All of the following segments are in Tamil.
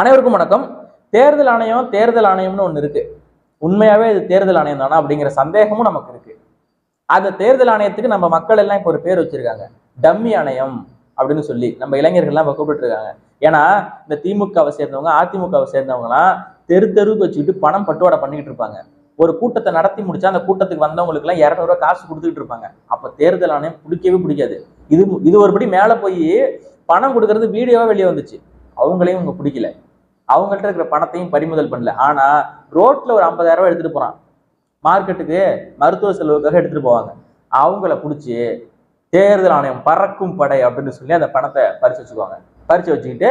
அனைவருக்கும் வணக்கம். தேர்தல் ஆணையம் தேர்தல் ஆணையம்னு ஒன்று இருக்கு. உண்மையாவே இது தேர்தல் ஆணையம் தானா அப்படிங்கிற சந்தேகமும் நமக்கு இருக்கு. அந்த தேர்தல் ஆணையத்துக்கு நம்ம மக்கள் எல்லாம் இப்போ ஒரு பேர் வச்சிருக்காங்க. டம்மி ஆணையம் அப்படின்னு சொல்லி நம்ம இளைஞர்கள்லாம் இப்போ கூப்பிட்டு இருக்காங்க ஏன்னா இந்த திமுகவை சேர்ந்தவங்க அதிமுகவை சேர்ந்தவங்கலாம் தெரு தெருவுக்கு வச்சுக்கிட்டு பணம் பட்டுவாடை பண்ணிக்கிட்டு இருப்பாங்க. ஒரு கூட்டத்தை நடத்தி முடிச்சா அந்த கூட்டத்துக்கு வந்தவங்களுக்கு எல்லாம் இரநூறுவா காசு கொடுத்துட்டு இருப்பாங்க. அப்ப தேர்தல் ஆணையம் பிடிக்கவே பிடிக்காது. இது இது ஒருபடி மேல போய் பணம் கொடுக்கறது வீடியோவா வெளியே வந்துச்சு. அவங்களையும் இவங்க பிடிக்கல. அவங்கள்ட்ட இருக்கிற பணத்தையும் பறிமுதல் பண்ணல. ஆனா ரோட்ல ஒரு ஐம்பதாயிரம் ரூபாய் எடுத்துட்டு போறான். மார்க்கெட்டுக்கு மருத்துவ செலவுக்காக எடுத்துட்டு போவாங்க. அவங்கள பிடிச்சி தேர்தல் ஆணையம் பறக்கும் படை அப்படின்னு சொல்லி அந்த பணத்தை பறிச்சு வச்சுக்குவாங்க. பறிச்சு வச்சுக்கிட்டு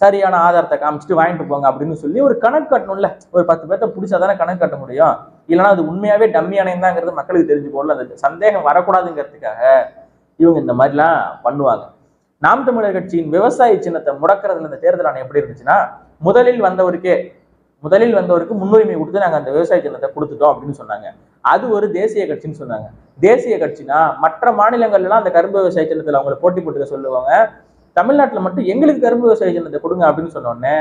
சரியான ஆதாரத்தை காமிச்சிட்டு வாங்கிட்டு போங்க அப்படின்னு சொல்லி ஒரு கணக்கு கட்டணும்ல. ஒரு பத்து பேர்த்த பிடிச்சாதானே கணக்கு கட்ட முடியும். இல்லைன்னா அது உண்மையாவே டம்மி ஆணையம் தாங்கிறது மக்களுக்கு தெரிஞ்சு போடல அந்த சந்தேகம் வரக்கூடாதுங்கிறதுக்காக இவங்க இந்த மாதிரிலாம் பண்ணுவாங்க. நாம் தமிழர் கட்சியின் விவசாய சின்னத்தை முடக்கிறதுல இந்த தேர்தல் ஆணையம் எப்படி இருந்துச்சுன்னா முதலில் வந்தவருக்கே முதலில் வந்தவருக்கு முன்னுரிமை கொடுத்து நாங்க அந்த விவசாய சின்னத்தை கொடுத்துட்டோம் அப்படின்னு சொன்னாங்க. அது ஒரு தேசிய கட்சின்னு சொன்னாங்க. தேசிய கட்சினா மற்ற மாநிலங்கள்லாம் அந்த கரும்பு விவசாய சின்னத்தில் அவங்களை போட்டி போட்டுக்க சொல்லுவாங்க. தமிழ்நாட்டுல மட்டும் எங்களுக்கு கரும்பு விவசாய சின்னத்தை கொடுங்க அப்படின்னு சொன்னோடனே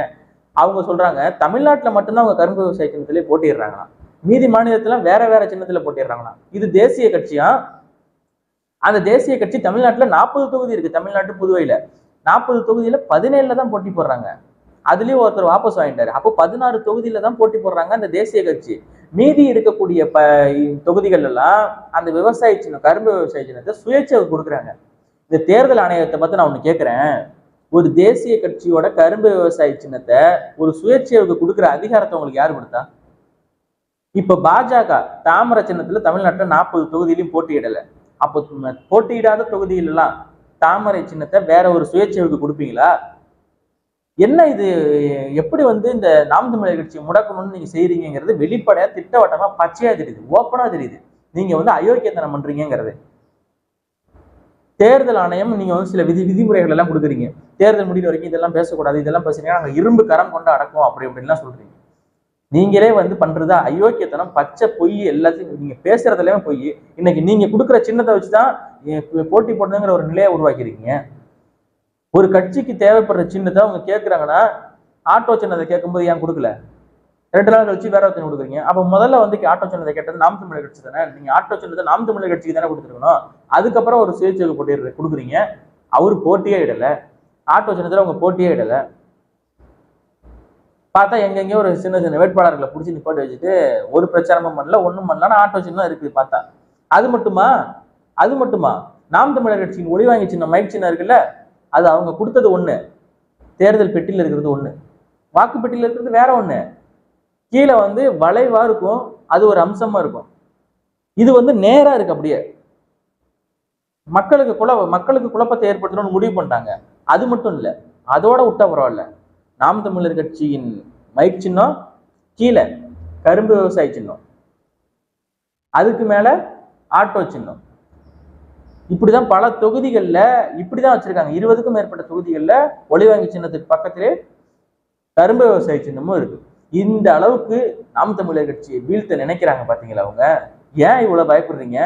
அவங்க சொல்றாங்க தமிழ்நாட்டில் மட்டும்தான் அவங்க கரும்பு விவசாய சின்னத்திலே போட்டிடுறாங்களாம் மீதி மாநிலத்துல வேற வேற சின்னத்தில் போட்டிடுறாங்களாம் இது தேசிய கட்சியா? அந்த தேசிய கட்சி தமிழ்நாட்டில் நாற்பது தொகுதி இருக்கு தமிழ்நாட்டு புதுவையில். நாற்பது தொகுதியில் பதினேழில் தான் போட்டி போடுறாங்க. அதுலேயும் ஒருத்தர் வாபஸ் வாங்கிட்டாரு. அப்போ பதினாறு தொகுதியில் தான் போட்டி போடுறாங்க அந்த தேசிய கட்சி. மீதி இருக்கக்கூடிய ப தொகுதிகள் எல்லாம் அந்த விவசாய சின்னம் கரும்பு விவசாய சின்னத்தை சுயேட்சை கொடுக்குறாங்க. இந்த தேர்தல் ஆணையத்தை பார்த்து நான் ஒன்று கேட்குறேன் ஒரு தேசிய கட்சியோட கரும்பு விவசாய சின்னத்தை ஒரு சுயேட்சைக்கு கொடுக்குற அதிகாரத்தை உங்களுக்கு யார் கொடுத்தா? இப்போ பாஜக தாமர சின்னத்தில் தமிழ்நாட்டில் நாற்பது தொகுதியிலையும் போட்டியிடலை. அப்போ போட்டியிடாத தொகுதிகள் எல்லாம் தாமரை சின்னத்தை வேற ஒரு சுயேட்சைக்கு கொடுப்பீங்களா? என்ன இது? எப்படி வந்து இந்த நாம் தமிழர் கட்சியை முடக்கணும்னு நீங்க செய்றீங்கிறது வெளிப்படையா திட்டவட்டமா பச்சையா தெரியுது. ஓப்பனா தெரியுது. நீங்க வந்து அயோக்கியத்தனம் பண்றீங்கிறது தேர்தல் ஆணையம் நீங்க வந்து சில விதி விதிமுறைகள் எல்லாம் கொடுக்குறீங்க. தேர்தல் முடிகிற வரைக்கும் இதெல்லாம் பேசக்கூடாது. இதெல்லாம் பேசுறீங்கன்னா நாங்கள் இரும்பு கரம் கொண்டு அடக்கும் அப்படி அப்படின்லாம் சொல்றீங்க. நீங்களே வந்து பண்றதா? அயோக்கியத்தனம் பச்சை பொய் எல்லாத்தையும் நீங்க பேசுறதுலயுமே பொய். இன்னைக்கு நீங்க கொடுக்குற சின்னத்தை வச்சுதான் போட்டி போடணுங்கிற ஒரு நிலையை உருவாக்கிருக்கீங்க ஒரு கட்சிக்கு தேவைப்படுற சின்னத்தை அவங்க கேட்குறாங்கன்னா ஆட்டோ சின்னத்தை கேட்கும்போது ஏன் கொடுக்கல? ரெண்டு நாள் கழிச்சு வேற ஒருத்தன் கொடுக்குறீங்க. அப்போ முதல்ல வந்து ஆட்டோ சின்னத்தை கேட்டது நாம் தமிழர் கட்சி தானே? நீங்க ஆட்டோ சின்னத்தை நாம் தமிழர் கட்சிக்கு தானே கொடுத்துருக்கணும். அதுக்கப்புறம் ஒரு சுயேட்சை போட்டி கொடுக்குறீங்க. அவரு போட்டியே இடல. ஆட்டோ சின்னத்துல அவங்க போட்டியே இடல. பார்த்தா எங்கெங்கேயோ ஒரு சின்ன சின்ன வேட்பாளர்களை பிடிச்சி நிப்பாட்டி வச்சுட்டு ஒரு பிரச்சாரமும் பண்ணல ஒன்றும் பண்ணல ஆட்டோ சின்னம் இருக்குது பார்த்தா. அது மட்டுமா? அது மட்டுமா? நாம் தமிழர் கட்சியின் ஒளி வாங்கி சின்ன மைக் சின்னம் இருக்குல்ல அது அவங்க கொடுத்தது ஒன்று தேர்தல் பெட்டியில் இருக்கிறது ஒன்று வாக்கு பெட்டியில் இருக்கிறது வேற ஒன்று கீழே வந்து வளைவா இருக்கும் அது ஒரு அம்சமா இருக்கும். இது வந்து நேரா இருக்கு அப்படியே. மக்களுக்கு குழ மக்களுக்கு குழப்பத்தை ஏற்படுத்தணும்னு முடிவு பண்ணிட்டாங்க. அது மட்டும் இல்லை அதோட விட்டா பரவாயில்ல. நாம் தமிழர் கட்சியின் மைக் சின்னம் கீழே கரும்பு விவசாய சின்னம். அதுக்கு மேல ஆட்டோ சின்னம். இப்படிதான் பல தொகுதிகள்ல இப்படிதான் வச்சிருக்காங்க. இருபதுக்கும் மேற்பட்ட தொகுதிகள்ல ஒளிவாங்கி சின்னத்துக்கு பக்கத்திலே கரும்பு விவசாய சின்னமும் இருக்கு. இந்த அளவுக்கு நாம் தமிழர் கட்சியை வீழ்த்த நினைக்கிறாங்க பாத்தீங்களா அவங்க? ஏன் இவ்வளவு பயப்படுறீங்க?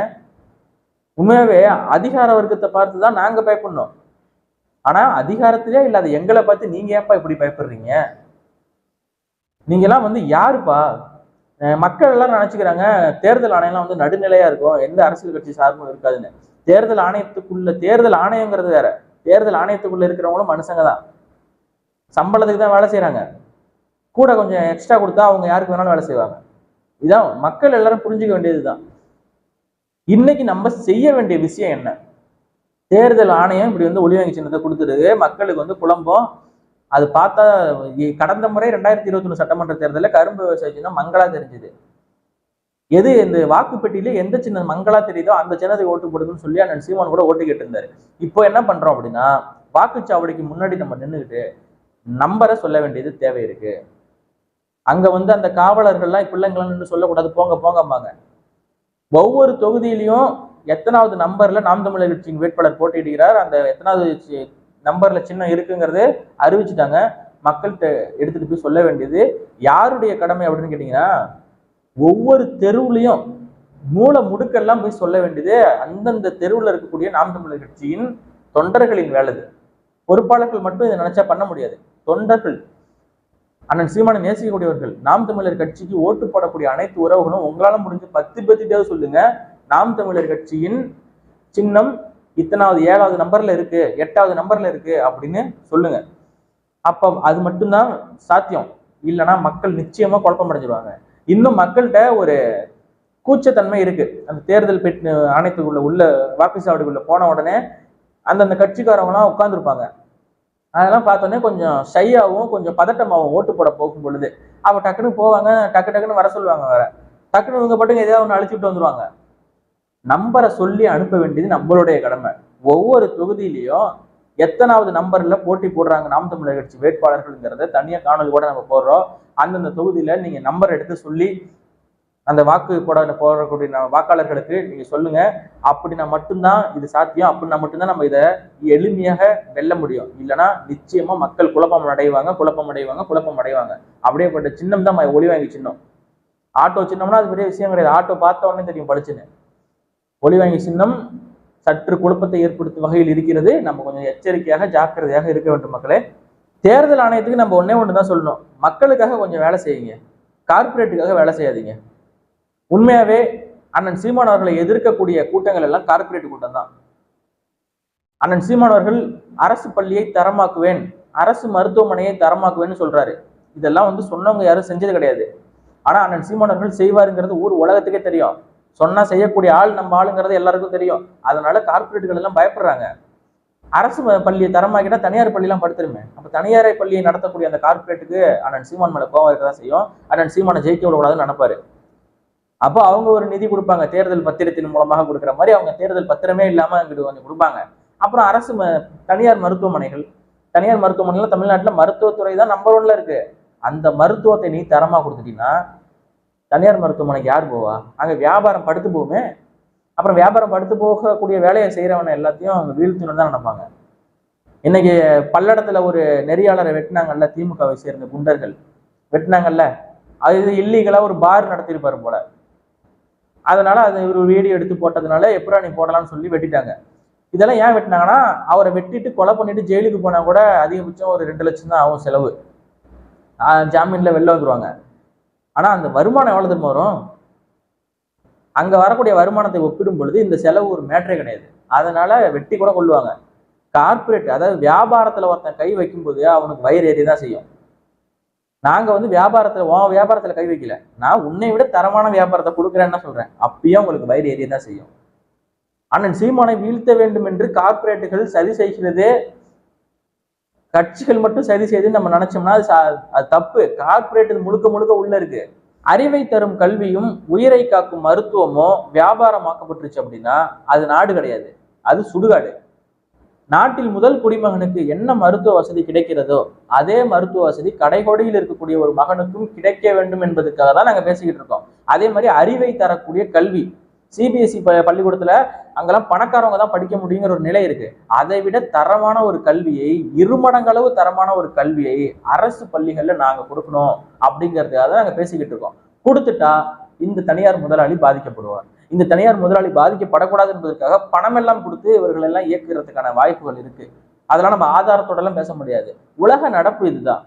உண்மையாவே அதிகார வர்க்கத்தை பார்த்து தான் நாங்க பயப்படணும். ஆனா அதிகாரத்திலே இல்லாத எங்களை பார்த்து நீங்க ஏன்ப்பா இப்படி பயப்படுறீங்க? நீங்க எல்லாம் வந்து யாருப்பா? மக்கள் எல்லாம் நினைச்சுக்கிறாங்க தேர்தல் ஆணையம்லாம் வந்து நடுநிலையா இருக்கும் எந்த அரசியல் கட்சி சார்பும் இருக்காதுன்னு. தேர்தல் ஆணையத்துக்குள்ள தேர்தல் ஆணையங்கிறது வேற. தேர்தல் ஆணையத்துக்குள்ள இருக்கிறவங்களும் மனுஷங்க தான். சம்பளத்துக்கு தான் வேலை செய்யறாங்க கூட கொஞ்சம் எக்ஸ்ட்ரா கொடுத்தா அவங்க யாருக்கு வேணாலும் வேலை செய்வாங்க. இதான் மக்கள் எல்லாரும் புரிஞ்சுக்க வேண்டியதுதான். இன்னைக்கு நம்ம செய்ய வேண்டிய விஷயம் என்ன? தேர்தல் ஆணையம் இப்படி வந்து ஒளிவங்கி சின்னத்தை கொடுத்துருக்கு மக்களுக்கு வந்து குழம்பம் அது பார்த்தா கடந்த முறை ரெண்டாயிரத்தி இருபத்தி ஒண்ணு சட்டமன்ற தேர்தலில் கரும்பு விவசாய சின்னம் மங்களா தெரிஞ்சுது. எது இந்த வாக்குப்பெட்டியில எந்த சின்ன மங்களா தெரியுதோ அந்த சின்னத்துக்கு ஓட்டு போடுதுன்னு சொல்லி அண்ணன் சீமான் கூட ஓட்டு கேட்டிருந்தாரு. இப்போ என்ன பண்றோம் அப்படின்னா வாக்குச்சாவடிக்கு முன்னாடி நம்ம நின்றுக்கிட்டு நம்பரை சொல்ல வேண்டியது தேவை இருக்கு. அங்க வந்து அந்த காவலர்கள்லாம் பிள்ளைங்களாம் நின்று சொல்லக்கூடாது போங்க போங்கம்பாங்க. ஒவ்வொரு தொகுதியிலையும் எத்தனாவது நம்பர்ல நாம் தமிழர் கட்சியின் வேட்பாளர் போட்டியிடுகிறார். அந்த எத்தனாவது நம்பர்ல சின்னம் இருக்குங்கிறது அறிவிச்சுட்டாங்க. மக்கள்கிட்ட எடுத்துட்டு போய் சொல்ல வேண்டியது யாருடைய கடமை அப்படின்னு கேட்டீங்கன்னா ஒவ்வொரு தெருவுலையும் மூல முடுக்கெல்லாம் போய் சொல்ல வேண்டியது அந்தந்த தெருவில் இருக்கக்கூடிய நாம் தமிழர் கட்சியின் தொண்டர்களின் வேலைது. பொறுப்பாளர்கள் மட்டும் இதை நினைச்சா பண்ண முடியாது. தொண்டர்கள் அண்ணன் சீமானை நேசிக்கக்கூடியவர்கள் நாம் தமிழர் கட்சிக்கு ஓட்டு போடக்கூடிய அனைத்து உறவுகளும் உங்களால முடிஞ்சு பத்து பத்திட்டாவது சொல்லுங்க. நாம் தமிழர் கட்சியின் சின்னம் இத்தனாவது ஏழாவது நம்பர்ல இருக்கு எட்டாவது நம்பர்ல இருக்கு அப்படின்னு சொல்லுங்க. அப்ப அது மட்டும்தான் சாத்தியம். இல்லைன்னா மக்கள் நிச்சயமா குழப்பம் அடைஞ்சிருவாங்க இன்னும் மக்கள்கிட்ட ஒரு கூச்சத்தன்மை இருக்கு. அந்த தேர்தல் பெட் ஆணையத்துக்குள்ள உள்ள வாக்குச்சாவடிக்குள்ள போன உடனே அந்தந்த கட்சிக்காரவங்களாம் உட்காந்துருப்பாங்க அதெல்லாம் பார்த்தோன்னே கொஞ்சம் ஷையாகவும் கொஞ்சம் பதட்டமாகவும் ஓட்டு போட போகும் பொழுது அவங்க டக்குன்னு போவாங்க டக்கு டக்குன்னு வர சொல்லுவாங்க வேற. டக்குன்னு இவங்க பாட்டுங்க எதாவது ஒன்று அழிச்சுட்டு வந்துருவாங்க. நம்பரை சொல்லி அனுப்ப வேண்டியது நம்மளுடைய கடமை. ஒவ்வொரு தொகுதியிலையும் எத்தனாவது நம்பர்ல போட்டி போடுறாங்க நாம் தமிழர் கட்சி வேட்பாளர்கள்ங்கிறத தனியாக காணொலி கூட நம்ம போடுறோம். அந்தந்த தொகுதியில நீங்க நம்பர் எடுத்து சொல்லி அந்த வாக்கு போட போடக்கூடிய வாக்காளர்களுக்கு நீங்க சொல்லுங்க. அப்படின்னா மட்டும்தான் இது சாத்தியம். அப்படின்னா மட்டும்தான் நம்ம இதை எளிமையாக வெல்ல முடியும். இல்லைன்னா நிச்சயமா மக்கள் குழப்பம் அடைவாங்க குழப்பம் அடைவாங்க குழப்பம் அடைவாங்க. அப்படியேப்பட்ட சின்னம் தான் ஒளி வாங்கி சின்னம். ஆட்டோ சின்னம்னா அது பெரிய விஷயம் கிடையாது. ஆட்டோ பார்த்த உடனே தெரியும் படிச்சுன்னு ஒளிவாங்கி சின்னம் சற்று குழப்பத்தை ஏற்படுத்தும் வகையில் இருக்கிறது. நம்ம கொஞ்சம் எச்சரிக்கையாக ஜாக்கிரதையாக இருக்க வேண்டும் மக்களே. தேர்தல் ஆணையத்துக்கு நம்ம ஒண்ணே ஒன்று தான் சொல்லணும். மக்களுக்காக கொஞ்சம் வேலை செய்யுங்க. கார்பரேட்டுக்காக வேலை செய்யாதீங்க. உண்மையாவே அண்ணன் சீமான் அவர்களை எதிர்க்கக்கூடிய கூட்டங்கள் எல்லாம் கார்பரேட் கூட்டம் தான். அண்ணன் சீமான் அவர்கள் அரசு பள்ளியை தரமாக்குவேன். அரசு மருத்துவமனையை தரமாக்குவேன்னு சொல்றாரு. இதெல்லாம் வந்து சொன்னவங்க யாரும் செஞ்சது கிடையாது. ஆனா அண்ணன் சீமான் அவர்கள் செய்வாருங்கிறது ஊர் உலகத்துக்கே தெரியும். சொன்னா செய்யக்கூடிய ஆள் நம்ம ஆளுங்கிறது எல்லாருக்கும் தெரியும். அதனால கார்பரேட்டுகள் எல்லாம் பயப்படுறாங்க. அரசு பள்ளியை தரமாக்கிட்டா தனியார் பள்ளியெல்லாம் படுத்துருமே. அப்ப தனியார் பள்ளியை நடத்தக்கூடிய அந்த கார்பரேட்டுக்கு அண்ணன் சீமான் மேலே கோவம் இருக்கதான் செய்யும். அண்ணன் சீமானை ஜெயிக்க விடக்கூடாதுன்னு நினைப்பாரு. அப்போ அவங்க ஒரு நிதி கொடுப்பாங்க. தேர்தல் பத்திரத்தின் மூலமாக கொடுக்குற மாதிரி அவங்க தேர்தல் பத்திரமே இல்லாம இங்கிட்டு கொஞ்சம் கொடுப்பாங்க. அப்புறம் அரசு ம- தனியார் மருத்துவமனைகள். தனியார் மருத்துவமனைகள் தமிழ்நாட்டுல மருத்துவத்துறை தான் நம்பர் ஒன்ல இருக்கு. அந்த மருத்துவத்தை நீ தரமா கொடுத்துட்டீங்கன்னா தனியார் மருத்துவமனைக்கு யார் போவா? அங்கே வியாபாரம் படுத்து போகுமே. அப்புறம் வியாபாரம் படுத்து போகக்கூடிய வேலையை செய்கிறவனை எல்லாத்தையும் அவங்க வீழ்த்தணும்னு தான் நினைப்பாங்க. இன்னைக்கு பல்லடத்தில் ஒரு நெறியாளரை வெட்டினாங்கல்ல திமுகவை சேர்ந்த குண்டர்கள். வெட்டினாங்கல்ல அது இது ஒரு பார் நடத்தியிருப்பார் போல. அதனால அது ஒரு வீடியோ எடுத்து போட்டதுனால எப்படா நீ போடலாம்னு சொல்லி வெட்டிட்டாங்க. இதெல்லாம் ஏன் வெட்டினாங்கன்னா அவரை வெட்டிட்டு கொலை பண்ணிட்டு ஜெயிலுக்கு போனால் கூட அதிகபட்சம் ஒரு ரெண்டு லட்சம் தான் ஆகும் செலவு. ஜாமீனில் வெளில வந்துருவாங்க. ஆனால் அந்த வருமானம் எவ்வளவு திரும்ப வரும்? அங்கே வரக்கூடிய வருமானத்தை ஒப்பிடும் பொழுது இந்த செலவு ஒரு மேட்டரே கிடையாது. அதனால வெட்டி கூட கொள்ளுவாங்க. கார்ப்பரேட் அதாவது வியாபாரத்தில் ஒருத்தன் கை வைக்கும்போது அவனுக்கு வயிறு ஏறி தான் செய்யும். நாங்கள் வந்து வியாபாரத்தில் உன் வியாபாரத்தில் கை வைக்கல. நான் உன்னை விட தரமான வியாபாரத்தை கொடுக்குறேன்னு சொல்கிறேன் அப்பயும் உங்களுக்கு வயிறு ஏறி தான் செய்யும். அண்ணன் சீமானை வீழ்த்த வேண்டும் என்று கார்ப்பரேட்டுகள் சதி செய்கிறதே கட்சிகள் மட்டும் சரி செய்து நம்ம நினைச்சோம்னா அது அது தப்பு. கார்ப்பரேட் முழுக்க முழுக்க உள்ள இருக்கு. அறிவை தரும் கல்வியும் உயிரை காக்கும் மருத்துவமோ வியாபாரமாக்கப்பட்டுருச்சு அப்படின்னா அது நாடு கிடையாது. அது சுடுகாடு. நாட்டில் முதல் குடிமகனுக்கு என்ன மருத்துவ வசதி கிடைக்கிறதோ அதே மருத்துவ வசதி கடைகோடியில் இருக்கக்கூடிய ஒரு மகனுக்கும் கிடைக்க வேண்டும் என்பதுக்காக தான் நாங்க பேசிக்கிட்டு இருக்கோம். அதே மாதிரி அறிவை தரக்கூடிய கல்வி. சிபிஎஸ்இ பள்ளிக்கூடத்துல அங்கெல்லாம் பணக்காரவங்க தான் படிக்க முடியுங்கிற ஒரு நிலை இருக்கு. அதை விட தரமான ஒரு கல்வியை இருமடங்களவு தரமான ஒரு கல்வியை அரசு பள்ளிகள்ல நாங்க கொடுக்கணும் அப்படிங்கிறதுக்காக தான் நாங்க பேசிக்கிட்டு இருக்கோம். கொடுத்துட்டா இந்த தனியார் முதலாளி பாதிக்கப்படுவார். இந்த தனியார் முதலாளி பாதிக்கப்படக்கூடாது என்பதற்காக பணம் எல்லாம் கொடுத்து இவர்கள் எல்லாம் இயக்குறதுக்கான வாய்ப்புகள் இருக்கு. அதெல்லாம் நம்ம ஆதாரத்தோட எல்லாம் பேச முடியாது. உலக நடப்பு இதுதான்.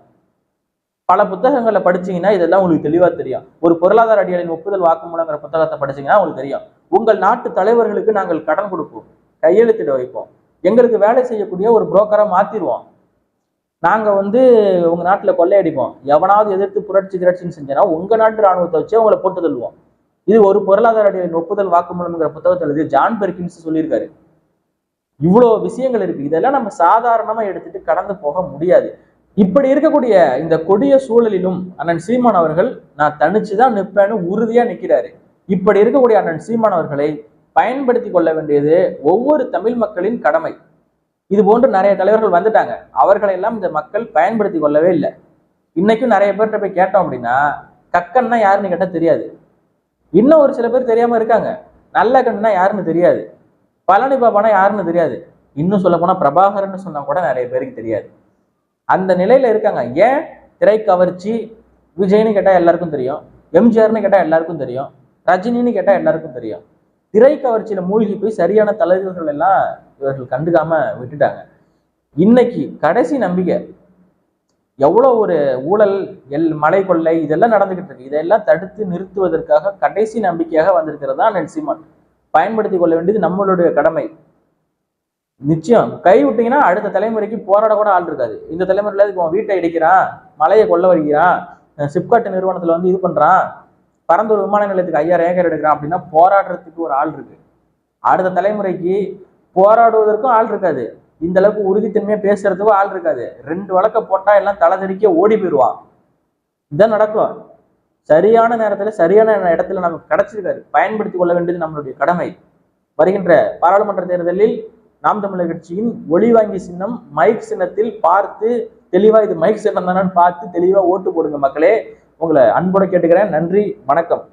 பல புத்தகங்களை படிச்சீங்கன்னா இதெல்லாம் உங்களுக்கு தெளிவா தெரியும். ஒரு பொருளாதார அடியாளின் ஒப்புதல் வாக்குமூலங்கிற புத்தகத்தை படிச்சீங்கன்னா உங்களுக்கு தெரியும். உங்கள் நாட்டு தலைவர்களுக்கு நாங்கள் கடன் கொடுப்போம் கையெழுத்திட வைப்போம். எங்களுக்கு வேலை செய்யக்கூடிய ஒரு புரோக்கரை மாத்திருவோம். நாங்க வந்து உங்க நாட்டுல கொள்ளையடிப்போம். எவனாவது எதிர்த்து புரட்சி கிரட்சின்னு செஞ்சனா உங்க நாட்டு ராணுவத்தை வச்சு அவங்கள போட்டு தள்ளுவோம். இது ஒரு பொருளாதார அடியாளின் ஒப்புதல் வாக்குமூலம்ங்கிற புத்தகத்தை எழுதி ஜான் பெர்கின்ஸ் சொல்லியிருக்காரு. இவ்வளோ விஷயங்கள் இருக்கு. இதெல்லாம் நம்ம சாதாரணமா எடுத்துட்டு கடந்து போக முடியாது. இப்படி இருக்கக்கூடிய இந்த கொடிய சூழலிலும் அண்ணன் சீமான் அவர்கள் நான் தனிச்சு தான் நிற்பேன்னு உறுதியா நிற்கிறாரு இப்படி இருக்கக்கூடிய அண்ணன் சீமான் அவர்களை பயன்படுத்தி கொள்ள வேண்டியது ஒவ்வொரு தமிழ் மக்களின் கடமை. இது போன்று நிறைய தலைவர்கள் வந்துட்டாங்க. அவர்களை எல்லாம் இந்த மக்கள் பயன்படுத்தி கொள்ளவே இல்லை. இன்னைக்கும் நிறைய பேர்கிட்ட போய் கேட்டோம் அப்படின்னா கக்கன்னா யாருன்னு கேட்டா தெரியாது. இன்னும் ஒரு சில பேர் தெரியாம இருக்காங்க. நல்ல கண்ணுனா யாருன்னு தெரியாது. பழனி பாபானா யாருன்னு தெரியாது. இன்னும் சொல்ல போனா பிரபாகரன் சொன்னா கூட நிறைய பேருக்கு தெரியாது. அந்த நிலையில இருக்காங்க. ஏன்? திரை கவர்ச்சி விஜய்னு கேட்டா எல்லாருக்கும் தெரியும் எம்ஜிஆர்னு கேட்டா எல்லாருக்கும் தெரியும் ரஜினின்னு கேட்டா எல்லாருக்கும் தெரியும். திரை கவர்ச்சியில மூழ்கி போய் சரியான தலைவர்கள் எல்லாம் இவர்கள் கண்டுக்காம விட்டுட்டாங்க. இன்னைக்கு கடைசி நம்பிக்கை எவ்வளோ ஒரு ஊழல் எல் மலை கொள்ளை இதெல்லாம் நடந்துகிட்டு இருக்கு. இதெல்லாம் தடுத்து நிறுத்துவதற்காக கடைசி நம்பிக்கையாக வந்திருக்கிறது தான் அண்ணன் பயன்படுத்தி கொள்ள வேண்டியது நம்மளுடைய கடமை. நிச்சயம். கை விட்டீங்கன்னா அடுத்த தலைமுறைக்கு போராட கூட ஆள் இருக்காது. இந்த தலைமுறையில இப்போ வீட்டை இடிக்கிறான் மலையை கொள்ள வருகிறான் சிப்காட் நிறுவனத்துல வந்து இது பண்றான் பரந்தூர் விமான நிலையத்துக்கு ஐயாயிரம் ஏக்கர் எடுக்கிறான் அப்படின்னா போராடுறதுக்கு ஒரு ஆள் இருக்கு. அடுத்த தலைமுறைக்கு போராடுவதற்கும் ஆள் இருக்காது. இந்த அளவுக்கு உறுதித்தன்மையை பேசுறதுக்கும் ஆள் இருக்காது. ரெண்டு வழக்க போட்டா எல்லாம் தலைதறிக்க ஓடி போயிடுவான். இதான் நடக்கும். சரியான நேரத்துல சரியான இடத்துல நமக்கு கிடைச்சிருக்காரு. பயன்படுத்தி கொள்ள வேண்டியது நம்மளுடைய கடமை. வருகின்ற பாராளுமன்ற தேர்தலில் நாம் தமிழர் கட்சியின் ஒளிவாங்கி சின்னம் மைக் சின்னத்தில் பார்த்து தெளிவா இது மைக் சின்னம் தானு பார்த்து தெளிவா ஓட்டு போடுங்க மக்களே. உங்களை அன்போட கேட்டுக்கிறேன். நன்றி. வணக்கம்.